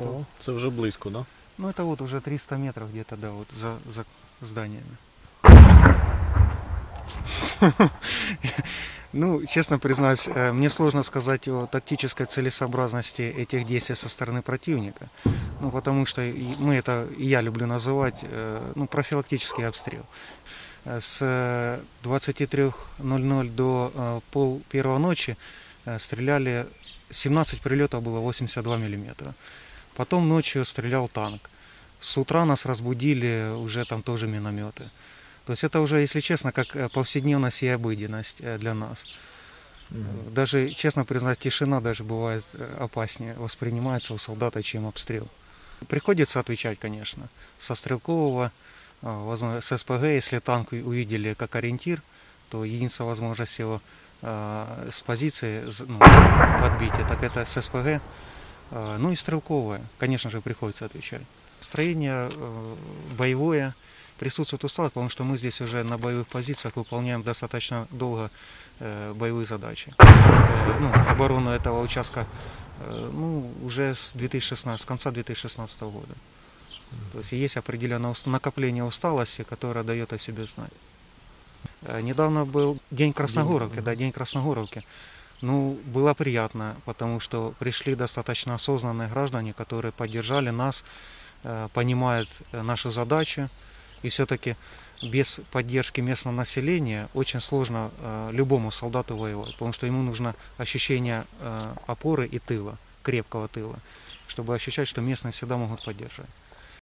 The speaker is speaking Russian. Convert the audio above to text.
это, це вже близько, да? ну, это вот уже 300 метров где-то, да, вот за, за зданиями. Ну, честно признаюсь, э, мне сложно сказать о тактической целесообразности этих действий со стороны противника. Ну, потому что и мы это, я люблю называть, э, ну, профилактический обстрел. Э, С э, 23.00 до пол первого ночи стреляли, 17 прилетов было 82 миллиметра. Потом ночью стрелял танк. С утра нас разбудили уже там тоже минометы. То есть это уже, если честно, как э, повседневность и обыденность э, для нас. Э, Даже, честно признать, тишина даже бывает э, опаснее воспринимается у солдата, чем обстрел. Приходится отвечать, конечно, со стрелкового, возможно, с СПГ, если танк увидели как ориентир, то единственная возможность его с позиции ну, подбить, так это с СПГ, ну и стрелковое, конечно же, приходится отвечать. Строение э, боевое, присутствует усталость, потому что мы здесь уже на боевых позициях выполняем достаточно долго э, боевые задачи. Э, ну, оборону этого участка э, ну, уже с 2016, с конца 2016 года. То есть есть определенное накопление усталости, которое дает о себе знать. Э, Недавно был День Красногоровки, да, День Красногоровки. Ну, было приятно, потому что пришли достаточно осознанные граждане, которые поддержали нас, э, понимают э, нашу задачу. И все-таки без поддержки местного населения очень сложно э, любому солдату воевать, потому что ему нужно ощущение опоры и тыла, крепкого тыла, чтобы ощущать, что местные всегда могут поддержать.